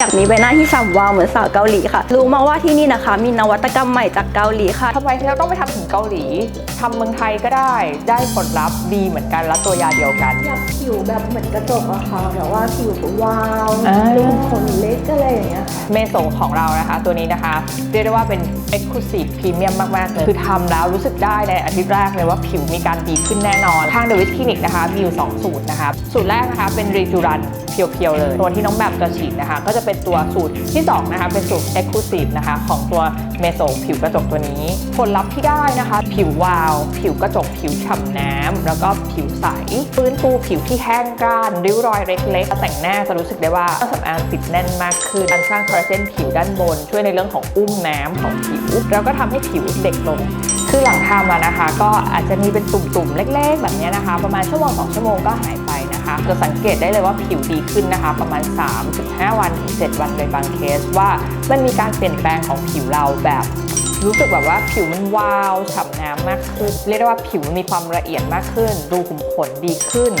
อยากมีใบหน้าที่ฉ่ำวาวเหมือนสาวเกาหลีค่ะ รู้มาว่าที่นี่นะคะ มีนวัตกรรมใหม่จากเกาหลีค่ะทำไมเราต้องไปทำถึงเกาหลี ทำเมืองไทยก็ได้ ได้ผลลัพธ์ดีเหมือนกันแล้วตัวยาเดียวกัน อยากผิวแบบเหมือนกระจกอะค่ะแบบว่าผิววาวอ่ารูขนเล็กอะไรอย่างเงี้ยค่ะเมโซของเรานะคะ ตัวนี้นะคะ เรียกได้ว่าเป็น Exclusive Premium มาก ๆ เลย คือทำแล้วรู้สึกได้ในอาทิตย์แรกเลยว่าผิวมีการดีขึ้นแน่นอน ทางเดวิสคลินิกนะคะมีอยู่ 2 สูตรนะคะ สูตรแรกนะคะเป็นรีจูรันเพียวๆเลย ตัวที่น้องแบบจะฉีดนะคะ ก็จะเป็นตัวสูตรที่2นะคะเป็นสูตร Exclusive นะคะ ของตัวเมโซผิวกระจกตัวนี้ ผลลัพธ์ที่ได้นะคะ ผิววาว ผิวกระจกผิวฉ่ำน้ำ แล้วก็ผิวใส ฟื้นฟูผิวที่แห้งกร้าน ริ้วรอยเล็กๆแต่งหน้าจะรู้สึกได้ว่าเครื่องสำอางติดแน่นมากขึ้นการสร้างคอลลาเจนผิวด้านบน ช่วยในเรื่องของอุ้มน้ำของผิว แล้วก็ทำให้ผิวเด็กลงคือหลังทำอะนะคะ ก็อาจจะมีเป็นตุ่มๆเล็ก ๆ แบบนี้นะคะ ประมาณชั่วโมงสองชั่วโมงก็หายไป นะคะจะสังเกตได้เลยว่าผิวดีขึ้นนะคะ ประมาณ 3-5 วันถึง7วันในบางเคสว่ามันมีการเปลี่ยนแปลงของผิวเราแบบรู้สึกแบบว่าผิวมันวาวฉ่ำน้ำมากขึ้น เรียกได้ว่าผิวมีความละเอียดมากขึ้น ดูขุมขนดีขึ้น